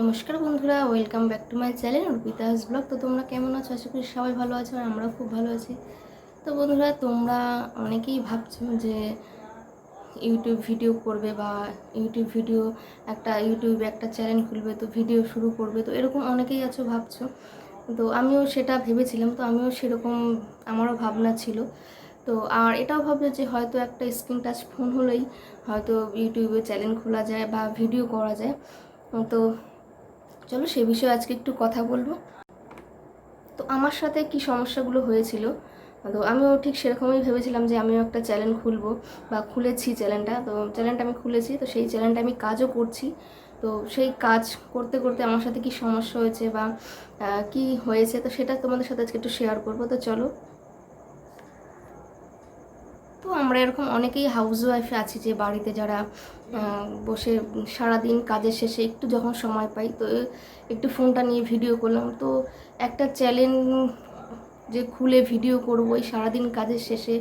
নমস্কার বন্ধুরা welcome back to my channel Arpita's blog তো তোমরা কেমন আছো? আশা করি সবাই ভালো আছো আর আমরাও খুব ভালো আছি। তো বন্ধুরা, তোমরা অনেকেই ভাবছ যে ইউটিউব ভিডিও করবে বা ইউটিউব ভিডিও একটা ইউটিউবে একটা চ্যানেল খুলবে, তো ভিডিও শুরু করবে। তো এরকম অনেকেই আছো, ভাবছ। তো আমিও সেটা ভেবেছিলাম, তো আমিও সেরকম আমারও ভাবনা ছিল। তো আর এটাও ভাবলো যে হয়তো একটা স্ক্রিন টাচ ফোন হলেই হয়তো ইউটিউবে চ্যানেল খোলা যায় বা ভিডিও করা যায়। তো চলো সে বিষয়ে আজকে একটু কথা বলব। তো আমার সাথে কি সমস্যাগুলো হয়েছিল? তো আমিও ঠিক সেরকমই ভেবেছিলাম যে আমিও একটা চ্যানেল খুলবো বা খুলেছি চ্যানেলটা তো চ্যানেলটা আমি খুলেছি, তো সেই চ্যানেলটা আমি কাজও করছি। তো সেই কাজ করতে করতে আমার সাথে কি সমস্যা হয়েছে বা কি হয়েছে, তো সেটা তোমাদের সাথে আজকে একটু শেয়ার করব। তো চলো। তো আমরা এরকম অনেকেই হাউস ওয়াইফ আছি যে বাড়িতে যারা বসে সারাদিন কাজের শেষে একটু যখন সময় পাই, তো একটু ফোনটা নিয়ে ভিডিও করলাম। তো একটা চ্যালেঞ্জ যে খুলে ভিডিও করব এই সারাদিন কাজের শেষে,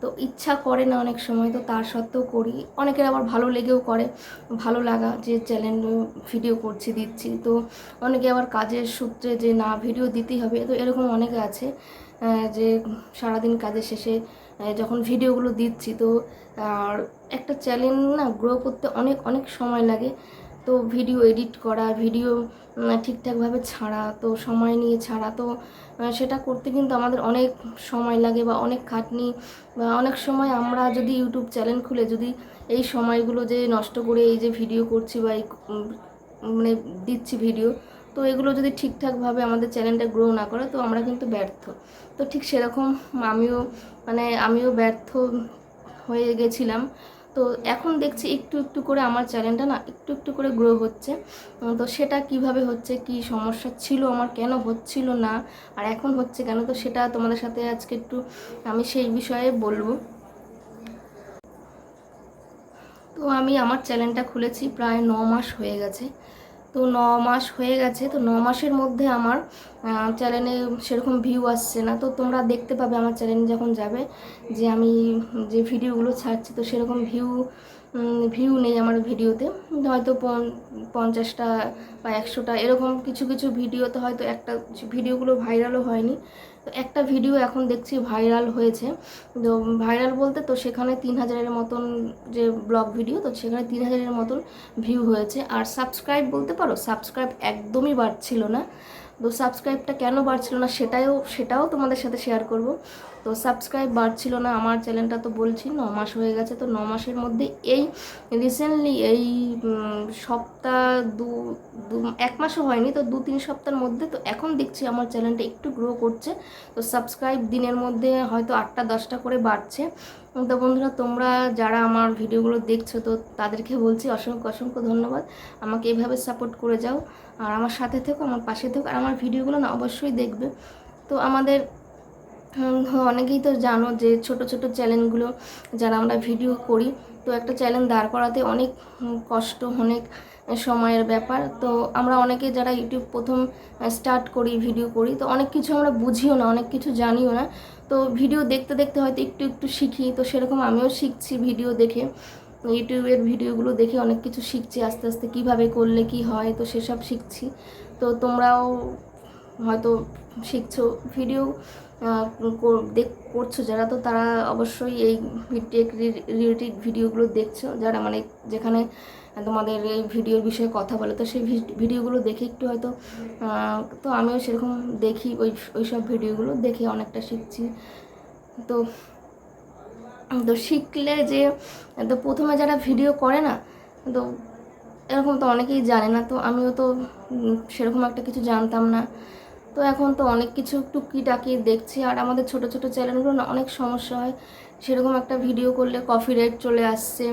তো ইচ্ছা করে না অনেক সময়, তো তার সত্ত্বেও করি। অনেকের আবার ভালো লেগেও করে, ভালো লাগা যে চ্যানেল ভিডিও করছি, দিচ্ছি। তো অনেকে আবার কাজের সূত্রে যে না ভিডিও দিতেই হবে, তো এরকম অনেকে আছে যে সারাদিন কাজের শেষে যখন ভিডিওগুলো দিচ্ছি, তো, আর একটা চ্যানেল না গ্রো করতে অনেক অনেক সময় লাগে। তো ভিডিও এডিট করা ভিডিও ঠিকঠাকভাবে ছাড়া, তো সময় নিয়ে ছাড়া, তো সেটা করতে কিন্তু আমাদের অনেক সময় লাগে বা অনেক খাটনি বা অনেক সময় আমরা যদি ইউটিউব চ্যানেল খুলে, যদি এই সময়গুলো যে নষ্ট করে এই যে ভিডিও করছি বা এই মানে দিচ্ছি ভিডিও তো এগুলো যদি ঠিকঠাকভাবে আমাদের চ্যানেলটা গ্রো না করে, তো আমরা কিন্তু ব্যর্থ। তো ঠিক সেরকম আমিও মানে আমিও ব্যর্থ হয়ে গেছিলাম। তো এখন দেখছি একটু একটু করে আমার চ্যানেলটা না একটু একটু করে গ্রো হচ্ছে। তো সেটা কীভাবে হচ্ছে, কি সমস্যা ছিল, আমার কেন হচ্ছিল না, আর এখন হচ্ছে কেন, তো সেটা তোমাদের সাথে আজকে একটু আমি সেই বিষয়ে বলব। তো আমি আমার চ্যানেলটা খুলেছি প্রায় ন মাস হয়ে গেছে। তো ন মাস হয়ে গেছে, তো ন মাসের মধ্যে আমার চ্যানেলে সেরকম ভিউ আসছে না। তো তোমরা দেখতে পাবে আমার চ্যানেল যখন যাবে, যে আমি যে ভিডিওগুলো ছাড়ছি, তো সেরকম ভিউ ভিউ নেই আমার ভিডিওতে হয়তো পঞ্চাশটা বা একশোটা এরকম কিছু কিছু ভিডিওতে হয়তো একটা ভিডিওগুলো ভাইরালও হয়নি। তো একটা ভিডিও এখন দেখছি ভাইরাল হয়েছে। তো ভাইরাল বলতে তো সেখানে তিন হাজারের মতন যে ব্লগ ভিডিও তো সেখানে তিন হাজারের মতন ভিউ হয়েছে। আর সাবস্ক্রাইব বলতে পারো সাবস্ক্রাইব একদমই বাড়ছিল না। তো সাবস্ক্রাইবটা কেন বাড়ছিল না সেটাও সেটাও তোমাদের সাথে শেয়ার করব। তো সাবস্ক্রাইব বাড়ছিল না, আমার চ্যানেলটা তো বলছি, ন মাস হয়ে গেছে, তো ন মাসের মধ্যে এই রিসেন্টলি এই সপ্তাহ দু দু, এক মাসও হয়নি, তো দু তিন সপ্তাহের মধ্যে, তো এখন দেখছি আমার চ্যানেলটা একটু গ্রো করছে, তো সাবস্ক্রাইব দিনের মধ্যে হয়তো আটটা দশটা করে বাড়ছে। তো বন্ধুরা, তোমরা যারা আমার ভিডিওগুলো দেখছ, তো তাদেরকে বলছি অসংখ্য অসংখ্য ধন্যবাদ। আমাকে এভাবে সাপোর্ট করে যাও, আর আমার সাথে থেকো, আমার পাশে থেকো, আর আমার ভিডিওগুলো না অবশ্যই দেখবে। তো আমাদের অনেকেই তো জানো যে ছোট ছোট চ্যানেলগুলো যারা আমরা ভিডিও করি, তো একটা চ্যানেল দাঁড় করাতে অনেক কষ্ট, অনেক সময়ের ব্যাপার। তো আমরা অনেকে যারা ইউটিউব প্রথম স্টার্ট করি ভিডিও করি, তো অনেক কিছু আমরা বুঝিও না, অনেক কিছু জানিও না। তো ভিডিও দেখতে দেখতে হয়তো একটু একটু শিখি, তো সেরকম আমিও শিখছি ভিডিও দেখে। ইউটিউবের ভিডিওগুলো দেখে অনেক কিছু শিখছি, আস্তে আস্তে কীভাবে করলে কি হয়, তো সেসব শিখছি। তো তোমরাও হয়তো শিখছো ভিডিও দেখ, করছ যারা, তো তারা অবশ্যই এই টেক রিলেটেড ভিডিওগুলো দেখছ। যারা মানে যেখানে তোমাদের এই ভিডিওর বিষয়ে কথা বলে, তো সেই ভিড- ভিডিওগুলো দেখে একটু হয়তো তো আমিও সেরকম দেখি ওই ওই সব ভিডিওগুলো দেখে অনেকটা শিখছি। তো তো শিখলে যে, তো প্রথমে যারা ভিডিও করে না, তো এরকম তো অনেকেই জানে না, তো আমিও তো সেরকম একটা কিছু জানতাম না। তো এখন তো অনেক কিছু টুকিটাকি দেখছি, আর আমাদের ছোট ছোট চ্যানেলগুলো না অনেক সমস্যা হয়। সেরকম একটা ভিডিও করলে কপি কপিরাইট চলে আসছে।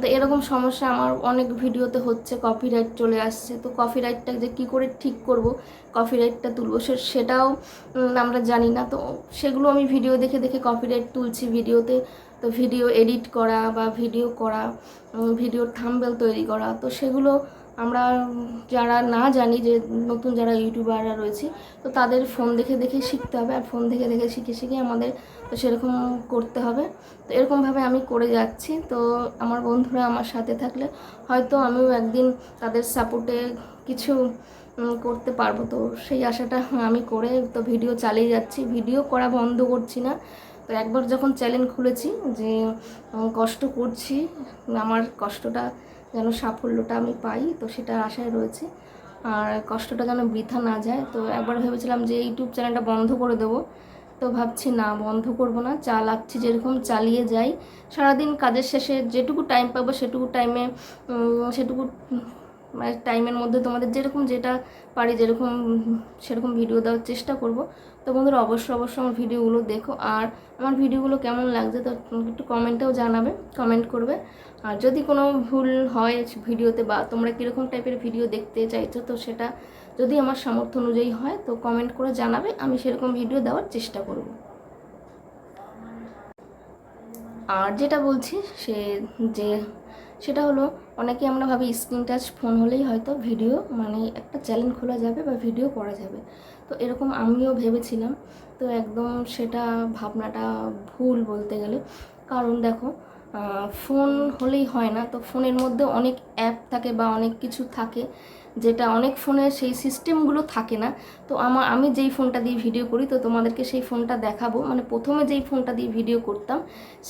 তো এরকম সমস্যা আমার অনেক ভিডিওতে হচ্ছে কপিরাইট চলে আসছে। তো কপিরাইটটা যে কী করে ঠিক করব কপিরাইটটা তুলবো, সে, সেটাও আমরা জানি না। তো সেগুলো আমি ভিডিও দেখে দেখে কপিরাইট তুলছি ভিডিওতে। তো ভিডিও এডিট করা বা ভিডিও করা ভিডিওর থাম্বেল তৈরি করা, তো সেগুলো আমরা যারা না জানি যে নতুন যারা ইউটিউবাররা রয়েছে, তো তাদের ফোন দেখে দেখে শিখতে হবে। আর ফোন দেখে দেখে শিখে শিখে আমাদের তো সেরকম করতে হবে। তো এরকমভাবে আমি করে যাচ্ছি। তো আমার বন্ধুরা আমার সাথে থাকলে হয়তো আমিও একদিন তাদের সাপোর্টে কিছু করতে পারব। তো সেই আশাটা আমি করে তো ভিডিও চালিয়ে যাচ্ছি। ভিডিও করা বন্ধ করছি না। তো একবার যখন চ্যানেল খুলেছি যে কষ্ট করছি, আমার কষ্টটা যেন সাফল্যটা আমি পাই, তো সেটার আশায় রয়েছে। আর কষ্টটা যেন বৃথা না যায়, তো একবার ভেবেছিলাম যে ইউটিউব চ্যানেলটা বন্ধ করে দেবো, তো ভাবছি না, বন্ধ করব না, চালাচ্ছি যেরকম চালিয়ে যাই। সারাদিন কাজের শেষে যেটুকু টাইম পাবো সেটুকু টাইমে সেটুকু মানে টাইমের মধ্যে তোমাদের যেরকম যেটা পারি, যেরকম, সেরকম ভিডিও দেওয়ার চেষ্টা করব। তো বন্ধুরা অবশ্যই অবশ্যই আমার ভিডিওগুলো দেখো। আর আমার ভিডিওগুলো কেমন লাগছে তো একটু কমেন্টেও জানাবে, কমেন্ট করবে। আর যদি কোনো ভুল হয় ভিডিওতে বা তোমরা কীরকম টাইপের ভিডিও দেখতে চাইছো তো সেটা যদি আমার সামর্থ্য অনুযায়ী হয় তো কমেন্ট করে জানাবে, আমি সেরকম ভিডিও দেওয়ার চেষ্টা করব। আর যেটা বলছি সে যে সেটা হলো অনেকে আমরা ভাবি স্ক্রিন টাচ ফোন হলেই হয়তো ভিডিও মানে একটা চ্যানেল খোলা যাবে বা ভিডিও করা যাবে। তো এরকম আমিও ভেবেছিলাম। তো একদম সেটা ভাবনাটা ভুল বলতে গেলে। কারণ দেখো ফোন হলেই হয় না। তো ফোনের মধ্যে অনেক অ্যাপ থাকে বা অনেক কিছু থাকে, যেটা অনেক ফোনে সেই সিস্টেমগুলো থাকে না। তো আমার, আমি যেই ফোনটা দিয়ে ভিডিও করি, তো তোমাদেরকে সেই ফোনটা দেখাবো। মানে প্রথমে যেই ফোনটা দিয়ে ভিডিও করতাম,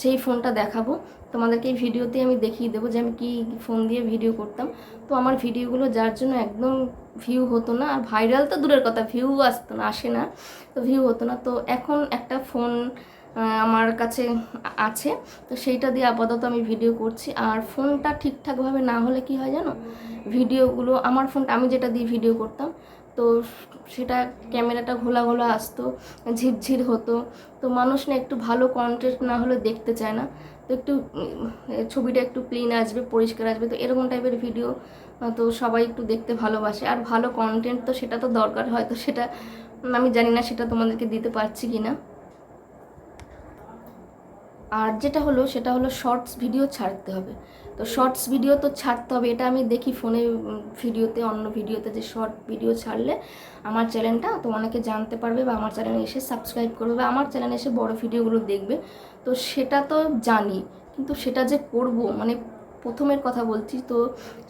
সেই ফোনটা দেখাবো। তোমাদেরকে এই ভিডিওতে আমি দেখিয়ে দেবো যে আমি কী ফোন দিয়ে ভিডিও করতাম। তো আমার ভিডিওগুলো যার জন্য একদম ভিউ হতো না। আর ভাইরাল তো দূরের কথা ভিউ আসতো না, আসে না, তো ভিউ হতো না। তো এখন একটা ফোন আমার কাছে আছে। তো সেইটা দিয়ে আপাতত আমি ভিডিও করছি। আর ফোনটা ঠিকঠাকভাবে না হলে কি হয় জানো? ভিডিওগুলো, আমার ফোনটা, আমি যেটা দিয়ে ভিডিও করতাম, তো সেটা ক্যামেরাটা ঘোলা ঘোলা আসতো, ঝিরঝির হতো। তো মানুষ না একটু ভালো কন্টেন্ট না হলে দেখতে চায় না। তো একটু ছবিটা একটু ক্লিন আসবে, পরিষ্কার আসবে। তো এরকম টাইপের ভিডিও তো সবাই একটু দেখতে ভালোবাসে। আর ভালো কন্টেন্ট তো সেটা তো দরকার হয়তো সেটা, আমি জানি না সেটা তোমাদেরকে দিতে পারছি কি না আর যেটা হলো, সেটা হলো শর্টস ভিডিও ছাড়তে হবে। তো শর্টস ভিডিও তো ছাড়তে হবে, এটা আমি দেখি ফোনে ভিডিওতে অন্য ভিডিওতে যে শর্ট ভিডিও ছাড়লে আমার চ্যানেলটা তো অনেকে জানতে পারবে বা আমার চ্যানেলে এসে সাবস্ক্রাইব করবে বা আমার চ্যানেলে এসে বড় ভিডিওগুলো দেখবে। তো সেটা তো জানি, কিন্তু সেটা যে করব মানে প্রথমের কথা বলছি, তো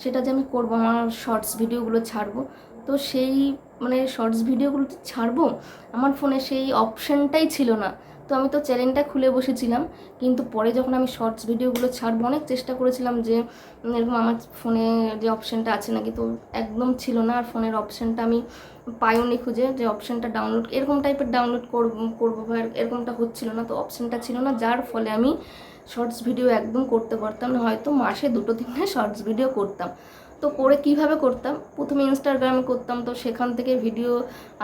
সেটা যে আমি করব, আমার শর্টস ভিডিওগুলো ছাড়বো। তো সেই মানে শর্টস ভিডিওগুলো ছাড়বো, আমার ফোনে সেই অপশানটাই ছিল না। তো আমি তো চ্যানেলটা খুলে বসেছিলাম, কিন্তু পরে যখন আমি শর্টস ভিডিওগুলো ছাড়বো, অনেক চেষ্টা করেছিলাম যে এরকম আমার ফোনে যে অপশানটা আছে নাকি, তো একদম ছিল না। আর ফোনের অপশানটা আমি পাইওনি খুঁজে, যে অপশানটা ডাউনলোড এরকম টাইপের ডাউনলোড করব করব বা এরকমটা হচ্ছিল না। তো অপশানটা ছিল না, যার ফলে আমি শর্টস ভিডিও একদম করতে পারতাম না। হয়তো মাসে দুটো তিনটে শর্টস ভিডিও করতাম। তো করে কীভাবে করতাম? প্রথমে ইনস্টাগ্রামে করতাম, তো সেখান থেকে ভিডিও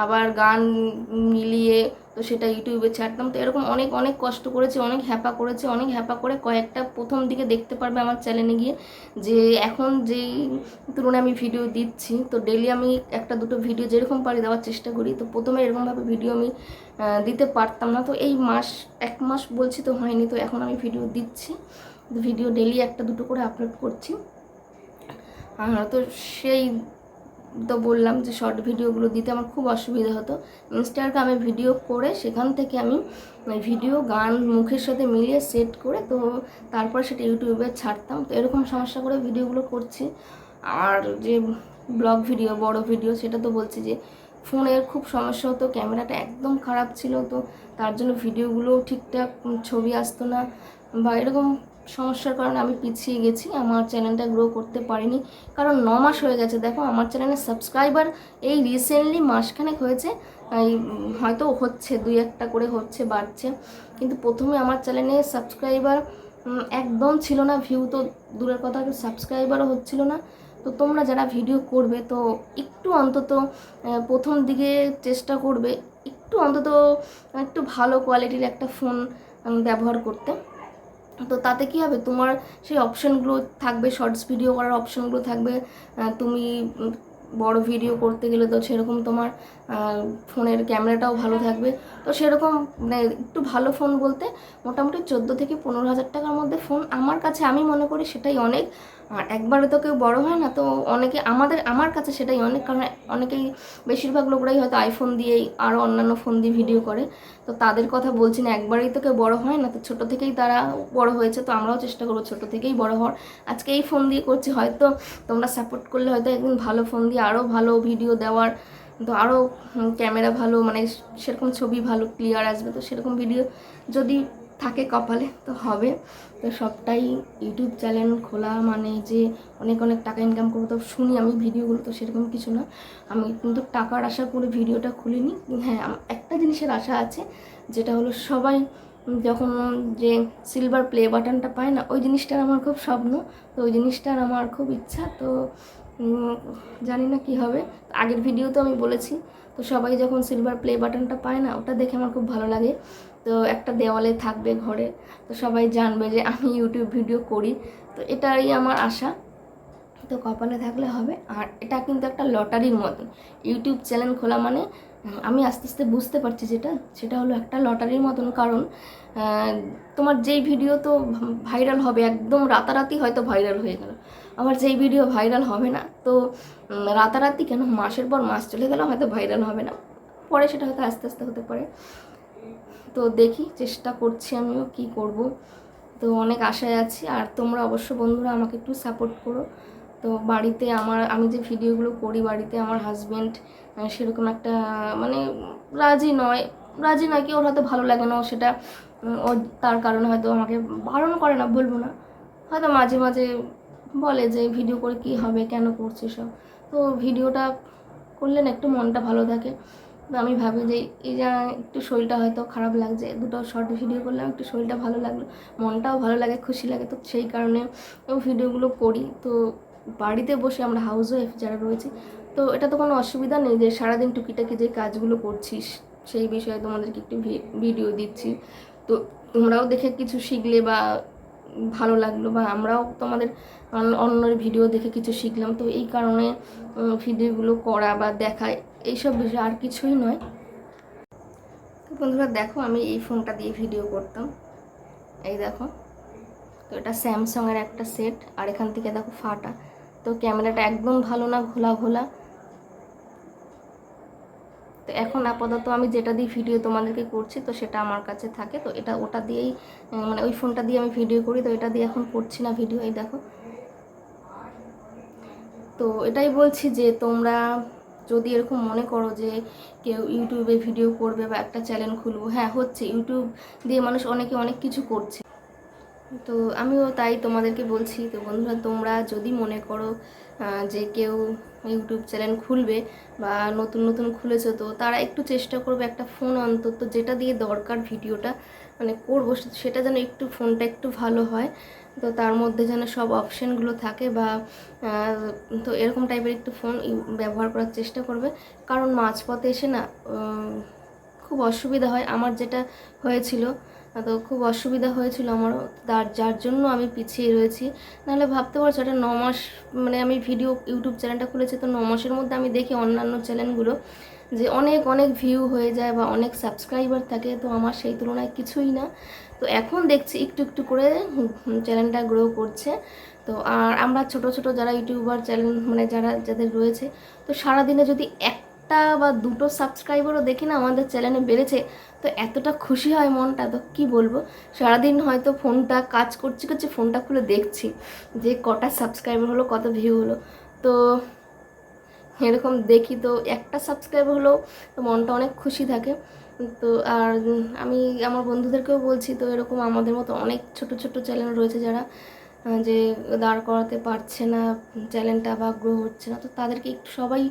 আবার গান মিলিয়ে তো সেটা ইউটিউবে ছাড়তাম। তো এরকম অনেক অনেক কষ্ট করেছি, অনেক হ্যাপা করেছি, অনেক হ্যাপা করে কয়েকটা প্রথম দিকে দেখতে পারবে আমার চ্যানেলে গিয়ে যে এখন যেই তুলনায় আমি ভিডিও দিচ্ছি, তো ডেলি আমি একটা দুটো ভিডিও যেরকম পারি দেওয়ার চেষ্টা করি। তো প্রথমে এরকমভাবে ভিডিও আমি দিতে পারতাম না। তো এই মাস, এক মাস বলছি তো হয়নি, তো এখন আমি ভিডিও দিচ্ছি। ভিডিও ডেলি একটা দুটো করে আপলোড করছি। আর তো সেই তো বললাম যে শর্ট ভিডিওগুলো দিতে আমার খুব অসুবিধা হতো। ইনস্টাগ্রামে ভিডিও করে সেখান থেকে আমি ভিডিও গান, মুখের সাথে মিলিয়ে সেট করে তো তারপর সেটা ইউটিউবে ছাড়তাম। তো এরকম সমস্যা করে ভিডিওগুলো করছি। আর যে ব্লগ ভিডিও বড় ভিডিও সেটা তো বলছি যে ফোনের খুব সমস্যা হতো ক্যামেরাটা একদম খারাপ ছিল তো তার জন্য ভিডিওগুলো ঠিকঠাক ছবি আসতো না বা এরকম সমস্যার কারণে আমি পিছিয়ে গেছি, আমার চ্যানেলটা গ্রো করতে পারিনি। কারণ ন মাস হয়ে গেছে, দেখো আমার চ্যানেলের সাবস্ক্রাইবার এই রিসেন্টলি মাসখানেক হয়েছে হয়তো হচ্ছে, দুই একটা করে হচ্ছে, বাড়ছে। কিন্তু প্রথমে আমার চ্যানেলে সাবস্ক্রাইবার একদম ছিল না ভিউ তো দূরের কথা সাবস্ক্রাইবারও হচ্ছিল না। তো তোমরা যারা ভিডিও করবে, তো একটু অন্তত প্রথম দিকে চেষ্টা করবে, একটু অন্তত, একটু ভালো কোয়ালিটির একটা ফোন ব্যবহার করতে। তো তাতে কী হবে? তোমার সেই অপশানগুলো থাকবে শর্টস ভিডিও করার অপশানগুলো থাকবে তুমি বড় ভিডিও করতে গেলে তো সেরকম তোমার ফোনের ক্যামেরাটাও ভালো থাকবে। তো সেরকম মানে একটু ভালো ফোন বলতে মোটামুটি চোদ্দ থেকে পনেরো হাজার টাকার মধ্যে ফোন আমার কাছে আমি মনে করি সেটাই অনেক। আর একবারে তো কেউ বড় হয় না, তো অনেকে আমাদের, আমার কাছে সেটাই অনেক, কারণ অনেকেই বেশিরভাগ লোকরাই হয়তো আইফোন দিয়েই আরও অন্যান্য ফোন দিয়ে ভিডিও করে। তো তাদের কথা বলছি না, একবারেই তো কেউ বড় হয় না, তো ছোটো থেকেই তারা বড় হয়েছে, তো আমরাও চেষ্টা করব ছোটো থেকেই বড় হওয়ার। আজকে এই ফোন দিয়ে করছি, হয়তো তোমরা সাপোর্ট করলে হয়তো একদিন ভালো ফোন দিয়ে আরও ভালো ভিডিও দেওয়ার, তো আরও ক্যামেরা ভালো মানে সেরকম ছবি ভালো ক্লিয়ার আসবে, তো সেরকম ভিডিও যদি থাকে কপালে, তো হবে। তো সবটাই ইউটিউব চ্যানেল খোলা মানে যে অনেক অনেক টাকা ইনকাম করব, তো শুনি আমি ভিডিওগুলো, তো সেরকম কিছু না। আমি কিন্তু টাকার আশা করে ভিডিওটা খুলিনি। হ্যাঁ একটা জিনিসের আশা আছে, যেটা হলো সবাই যখন যে সিলভার প্লে বাটনটা পায় না, ওই জিনিসটার আমার খুব স্বপ্ন, তো ওই জিনিসটার আমার খুব ইচ্ছা, তো জানি না কি হবে। আগের ভিডিও তো আমি বলেছি, তো সবাই যখন সিলভার প্লে বাটনটা পায় না, ওটা দেখে আমার খুব ভালো লাগে। তো একটা দেওয়ালে থাকবে ঘরে। তো সবাই জানবে যে আমি ইউটিউব ভিডিও করি। তো এটাই আমার আশা। তো কপালে থাকলে হবে। আর এটা কিন্তু একটা লটারির মতন। ইউটিউব চ্যানেল খোলা মানে আমি আস্তে আস্তে বুঝতে পারছি যেটা। সেটা হলো একটা লটারির মতন। কারণ তোমার যেই ভিডিও তো ভাইরাল হবে, একদম রাতারাতি হয়তো ভাইরাল হয়ে গেল। আবার যেই ভিডিও ভাইরাল হবে না, তো রাতারাতি কেন? মাসের পর মাস চলে গেলে হয়তো ভাইরাল হবে না। পরে সেটা হয়তো আস্তে আস্তে হতে পারে। তো দেখি চেষ্টা করছি আমিও কি করব। তো অনেক আশায় আছি। আর তোমরা অবশ্য বন্ধুরা আমাকে একটু সাপোর্ট করো। তো বাড়িতে আমার, আমি যে ভিডিওগুলো করি বাড়িতে আমার হাজব্যান্ড সেরকম একটা মানে রাজি নয়। রাজি নয় কি, ওর হয়তো ভালো লাগে না, ও সেটা ওর তার কারণে হয়তো আমাকে বারণ করে না, বলব না। হয়তো মাঝে মাঝে বলে যে, ভিডিও করে কি হবে, কেন করছিস? সব তো ভিডিওটা করলে না একটু মনটা ভালো থাকে। আমি ভাবি যে এই যে একটু শরীরটা হয়তো খারাপ লাগছে, দুটো শর্ট ভিডিও করলাম, একটু শরীরটা ভালো লাগল, মনটাও ভালো লাগে, খুশি লাগে, তো সেই কারণে ভিডিওগুলো করি। তো বাড়িতে বসে আমরা হাউস ওয়াইফ যারা রয়েছে, তো এটা তো কোনো অসুবিধা নেই যে সারাদিন টুকিটাকি যে কাজগুলো করছিস, সেই বিষয়ে তোমাদেরকে একটু ভিডিও দিচ্ছি। তো তোমরাও দেখে কিছু শিখলে বা ভালো লাগল বা আমরাও তোমাদের অন্য- অন্যের ভিডিও দেখে কিছু শিখলাম। তো এই কারণে ভিডিওগুলো করা বা দেখা, এইসব বিষয় আর কিছুই নয়। তো বন্ধুরা দেখো, আমি এই ফোনটা দিয়ে ভিডিও করতাম। এই দেখো, তো এটা স্যামসংয়ের একটা সেট আর এখান থেকে দেখো ফাটা। তো ক্যামেরাটা একদম ভালো না ঘোলা ঘোলা তো এখন আপাতত আমি যেটা দিয়ে ভিডিও তোমাদেরকে করছি, তো সেটা আমার কাছে থাকে। তো এটা ওটা দিয়েই মানে ওই ফোনটা দিয়ে আমি ভিডিও করি, তো এটা দিয়ে এখন করছি না ভিডিও এই দেখো। তো এটাই বলছি যে তোমরা যদি এরকম মনে করো যে কেউ ইউটিউবে ভিডিও করবে বা একটা চ্যানেল খুলবো হ্যাঁ হচ্ছে, ইউটিউব দিয়ে মানুষ অনেকে অনেক কিছু করছে। তো আমিও তাই তোমাদেরকে বলছি, তো বন্ধুরা তোমরা যদি মনে করো যে কেউ ইউটিউব চ্যানেল খুলবে বা নতুন নতুন খুলেছো, তো তারা একটু চেষ্টা করবে একটা ফোন অন্তত যেটা দিয়ে দরকার ভিডিওটা মানে করব, সেটা যেন একটু ফোনটা একটু ভালো হয়, তো তার মধ্যে যেন সব অপশানগুলো থাকে বা তো এরকম টাইপের একটু ফোন ব্যবহার করার চেষ্টা করবে। কারণ মাঝপথে এসে না খুব অসুবিধা হয়। আমার যেটা হয়েছিল তো খুব অসুবিধা হয়েছিল আমারও তার, যার জন্য আমি পিছিয়ে রয়েছি। নাহলে ভাবতে পারছ, এটা ন মাস মানে আমি ভিডিও, ইউটিউব চ্যানেলটা খুলেছি, তো ন মাসের মধ্যে আমি দেখি অন্যান্য চ্যানেলগুলো যে অনেক অনেক ভিউ হয়ে যায় বা অনেক সাবস্ক্রাইবার থাকে, তো আমার সেই তুলনায় কিছুই না। তো এখন দেখছি একটু একটু করে চ্যানেলটা গ্রো করছে। তো আর আমরা ছোট ছোট যারা ইউটিউবার চ্যানেল মানে যারা, যাদের রয়েছে, তো সারাদিনে যদি একটা বা দুটো সাবস্ক্রাইবারও দেখি না আমাদের চ্যানেলে বেড়েছে, তো এতটা খুশি হয় মনটা, তো কি বলব? সারাদিন হয়তো ফোনটা কাজ করছি করছি ফোনটা খুলে দেখছি যে কটা সাবস্ক্রাইবার হলো, কত ভিউ হলো। তো এরকম দেখি, তো একটা সাবস্ক্রাইবার হলেও তো মনটা অনেক খুশি থাকে। তো আর আমি, আমার বন্ধুদেরকেও বলছি, তো এরকম আমাদের মতো অনেক ছোট ছোট চ্যানেল রয়েছে যারা যে দাঁড় করাতে পারছে না চ্যানেলটা বা গ্রো হচ্ছে না, তো তাদেরকে একটু সবাই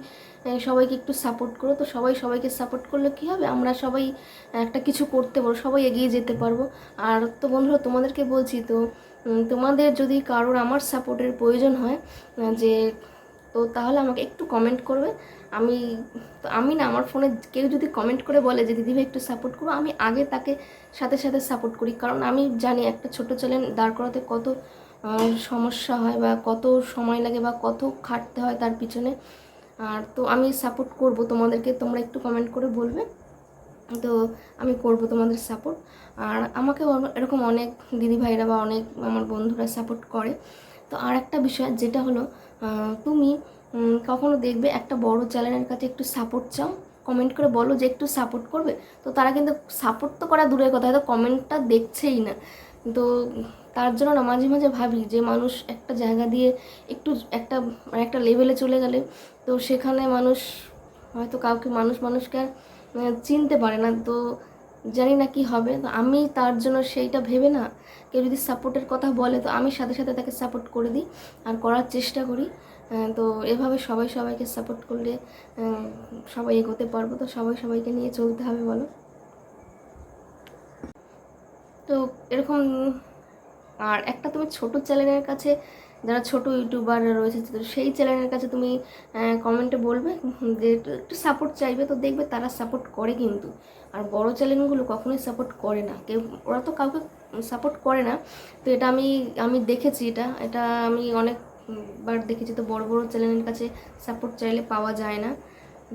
সবাইকে একটু সাপোর্ট করো, তো সবাই সবাইকে সাপোর্ট করলে কী হবে? আমরা সবাই একটা কিছু করতে পারব, সবাই এগিয়ে যেতে পারব। আর তো বন্ধুরা, তোমাদেরকে বলছি তো তোমাদের যদি কারোর আমার সাপোর্টের প্রয়োজন হয় যে, তো তাহলে আমাকে একটু কমেন্ট করবে। আমি, তো আমি না, আমার ফোনে কেউ যদি কমেন্ট করে বলে যে দিদিভাই একটু সাপোর্ট করো, আমি আগে তাকে সাথে সাথে সাপোর্ট করি। কারণ আমি জানি একটা ছোট চ্যানেল দাঁড় করাতে কত সমস্যা হয় বা কত সময় লাগে বা কত খাটতে হয় তার পিছনে। আর তো আমি সাপোর্ট করব তোমাদেরকে, তোমরা একটু কমেন্ট করে বলবে। তো আমি করব তোমাদের সাপোর্ট আর আমাকে এরকম অনেক দিদিভাইরা বা অনেক আমার বন্ধুরা সাপোর্ট করে। তো আর একটা বিষয় যেটা হলো তুমি কখনো দেখবে একটা বড় চ্যানেলের কাছে একটু সাপোর্ট চাও? কমেন্ট করে বলো যে একটু সাপোর্ট করবে? তো তারা কিন্তু সাপোর্ট তো করা দূরের কথা, হয়তো কমেন্টটা দেখছেই না। তো তার জন্য না মাঝে মাঝে ভাবি যে মানুষ একটা জায়গা দিয়ে একটু একটা মানে একটা লেভেলে চলে গেলে তো সেখানে মানুষ হয়তো কাউকে, মানুষ মানুষকে আর চিনতে পারে না। তো জানি না কি হবে। তো আমি তার জন্য সেইটা ভেবে না কেউ যদি সাপোর্টের কথা বলে তো আমি সাথে সাথে তাকে সাপোর্ট করে দিই আর করার চেষ্টা করি। তো এভাবে সবাই সবাইকে সাপোর্ট করলে সবাই এগোতে পারব। তো সবাই সবাইকে নিয়ে চলতে হবে বলো। তো এরকম আর একটা তুমি ছোট চ্যানেলের কাছে যারা ছোট ইউটিউবার রয়েছে তো সেই চ্যানেলের কাছে তুমি কমেন্টে বলবে যে একটু সাপোর্ট চাইবে তো দেখবে তারা সাপোর্ট করে কিন্তু। আর বড় চ্যানেলগুলো কখনোই সাপোর্ট করে না। কেউ ওরা তো কাউকে সাপোর্ট করে না। তো এটা আমি আমি দেখেছি এটা। এটা আমি অনেক উম, বার দেখেছি তো বড় বড় চ্যানেলের কাছে সাপোর্ট চাইলে পাওয়া যায় না।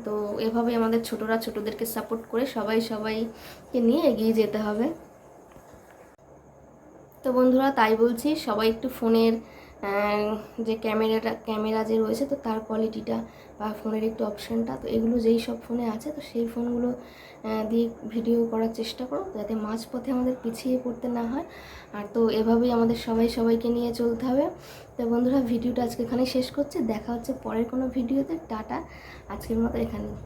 তো এভাবে আমাদের ছোটরা ছোটদেরকে সাপোর্ট করে সবাই সবাইকে নিয়ে এগিয়ে যেতে হবে। তো বন্ধুরা, তাই বলছি সবাই একটু ফোনের যে ক্যামেরাটা, ক্যামেরা যে রয়েছে, তো তার কোয়ালিটিটা বা ফোনের একটু অপশানটা তো এগুলো যেই সব ফোনে আছে, তো সেই ফোনগুলো দিয়ে ভিডিও করার চেষ্টা করো, যাতে মাঝপথে আমাদের পিছিয়ে পড়তে না হয়। আর তো এভাবেই আমাদের সবাই সবাইকে নিয়ে চলতে হবে। তো বন্ধুরা ভিডিওটা আজকে এখানে শেষ করছি। দেখা হচ্ছে পরের কোনো ভিডিওতে টাটা। আজকের মতো এখানেই।